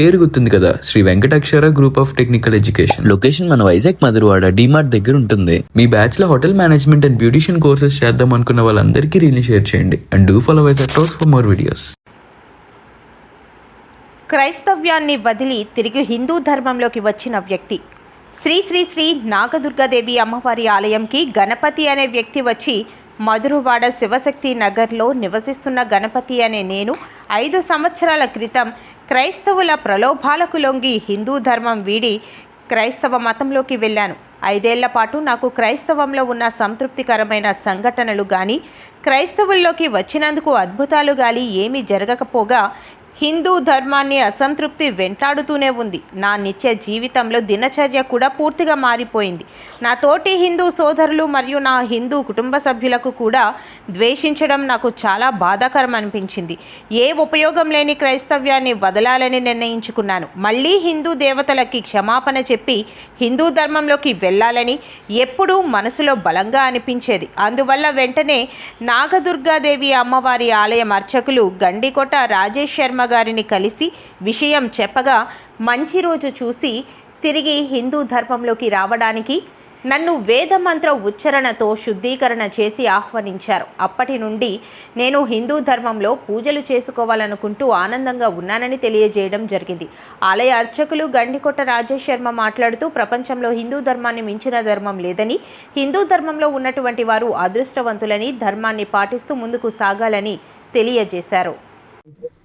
పేరు గుర్తుంది కదా? Shri Venkateswara group of technical education location మన వైజాగ్ మధురవాడ డిమార్ట్ దగ్గర ఉంటుంది. మీ బ్యాచ్లో hotel management and beautician courses చేద్దాం అనుకున్న వాళ్ళందరికీ రీల్ని షేర్ చేయండి. And do follow Vizag Talks for more videos క్రైస్తవ్యాన్ని వదిలి తిరిగి హిందూ ధర్మంలోకి వచ్చిన వ్యక్తి. శ్రీ శ్రీ శ్రీ నాగదుర్గాదేవి అమ్మవారి ఆలయంకి గణపతి అనే వ్యక్తి వచ్చి మధురవాడ శివశక్తి నగర్లో నివసిస్తున్న గణపతి అనే నేను ఐదు సంవత్సరాల క్రితం క్రైస్తవుల ప్రలోభాలకు లొంగి హిందూ ధర్మం వీడి క్రైస్తవ మతంలోకి వెళ్ళాను. ఐదేళ్ళ పాటు నాకు క్రైస్తవంలో ఉన్న సంతృప్తికరమైన సంఘటనలు కానీ క్రైస్తవుల్లోకి వచ్చినందుకు అద్భుతాలు గాలి ఏమీ జరగకపోగా హిందూ ధర్మాన్ని అసంతృప్తి వెంటాడుతూనే ఉంది. నా నిత్య జీవితంలో దినచర్య కూడా పూర్తిగా మారిపోయింది. నా తోటి హిందూ సోదరులు మరియు నా హిందూ కుటుంబ సభ్యులకు కూడా ద్వేషించడం నాకు చాలా బాధాకరం అనిపించింది. ఏ ఉపయోగం లేని క్రైస్తవ్యాన్ని వదలాలని నిర్ణయించుకున్నాను. మళ్ళీ హిందూ దేవతలకి క్షమాపణ చెప్పి హిందూ ధర్మంలోకి వెళ్ళాలని ఎప్పుడూ మనసులో బలంగా అనిపించేది. అందువల్ల వెంటనే నాగదుర్గాదేవి అమ్మవారి ఆలయం అర్చకులు గండికోట రాజేష్ శర్మ గారిని కలిసి విషయం చెప్పగా మంచి రోజు చూసి తిరిగి హిందూ ధర్మంలోకి రావడానికి నన్ను వేద మంత్ర ఉచ్చరణతో శుద్ధీకరణ చేసి ఆహ్వానించారు. అప్పటి నుండి నేను హిందూ ధర్మంలో పూజలు చేసుకోవాలనుకుంటూ ఆనందంగా ఉన్నానని తెలియజేయడం జరిగింది. ఆలయ అర్చకులు గండికొట్ట రాజేష్ శర్మ మాట్లాడుతూ ప్రపంచంలో హిందూ ధర్మాన్ని మించిన ధర్మం లేదని హిందూ ధర్మంలో ఉన్నటువంటి వారు అదృష్టవంతులని ధర్మాన్ని పాటిస్తూ ముందుకు సాగాలని తెలియజేశారు.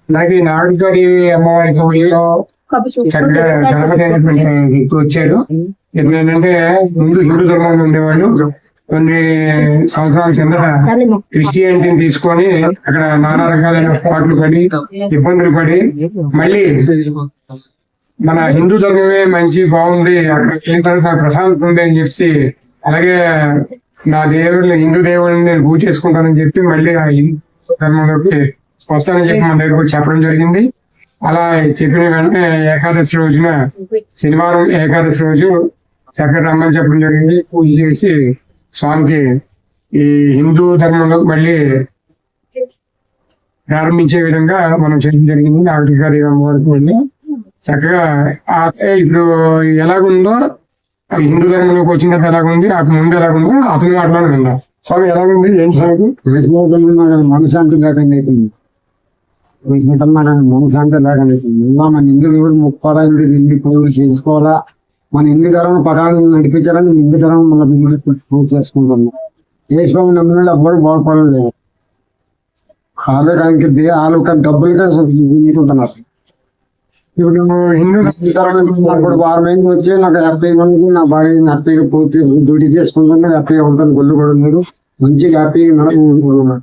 నాకు ఈ నాడుతోటి అమ్మవారి గుడిలో చక్కగా గణపతి వచ్చాడు ఏంటంటే ముందు హిందూ ధర్మంలో ఉండేవాళ్ళు. కొన్ని సంవత్సరాల కిందట క్రిస్టియానిటీని తీసుకొని అక్కడ నానా రకాలైన పాటలు పడి ఇబ్బందులు పడి మళ్ళీ మన హిందూ ధర్మమే మంచి బాగుంది అక్కడ ఏంటంటే ప్రశాంతత ఉంది అని చెప్పి అలాగే నా దేవుడిని హిందూ దేవుడిని నేను పూజ చేసుకుంటానని చెప్పి మళ్ళీ ఆ హిందూ ధర్మంలోకి వస్తానని చెప్పి మన దగ్గర చెప్పడం జరిగింది. అలా చెప్పిన వెంటనే ఏకాదశి రోజున శనివారం ఏకాదశి రోజు చక్కగా రమ్మని చెప్పడం జరిగింది. పూజ చేసి స్వామికి ఈ హిందూ ధర్మంలో మళ్ళీ ప్రారంభించే విధంగా మనం చేయడం జరిగింది. నాగరిక గారి అమ్మవారికి వెళ్ళి చక్కగా ఇప్పుడు ఎలాగుందో ఆ హిందూ ధర్మంలోకి వచ్చిన తర్వాత ఎలాగుంది అక్కడ ముందు ఎలాగుందో అతని మాట్లాడుకుందాం స్వామి ఎలాగుంది? ఏంటి స్వామి మనశాంతి లేకుండా అయిపోయింది. మన మనశాంతి లేకుండా అయిపోయింది ఇంకా మన హిందూ దేవుడు ముప్పారాయింది హిందూ పూజలు చేసుకోవాలా? మన ఇంటి ధర్మం పదాలను నడిపించాలని ఇంటి ధర్మం మన హిందూ పూజ చేసుకుంటున్నాం. ఏ స్వామి నమ్మిన ఎవ్వరు బాగుపడలేదు ఆలోకానికి దే ఆలోకానికి డబ్బులుగా తీసుకుంటున్నారు ఇప్పుడు హిందూ ఈ ధర్మం వారం మంది వచ్చి నాకు హ్యాపీ ఉంది నా భార్య హ్యాపీగా పూర్తి డ్యూటీ చేసుకుంటున్నా హ్యాపీగా ఉంటాను గొల్లు కూడా లేదు మంచిగా హ్యాపీగా నడుపుకుంటున్నాను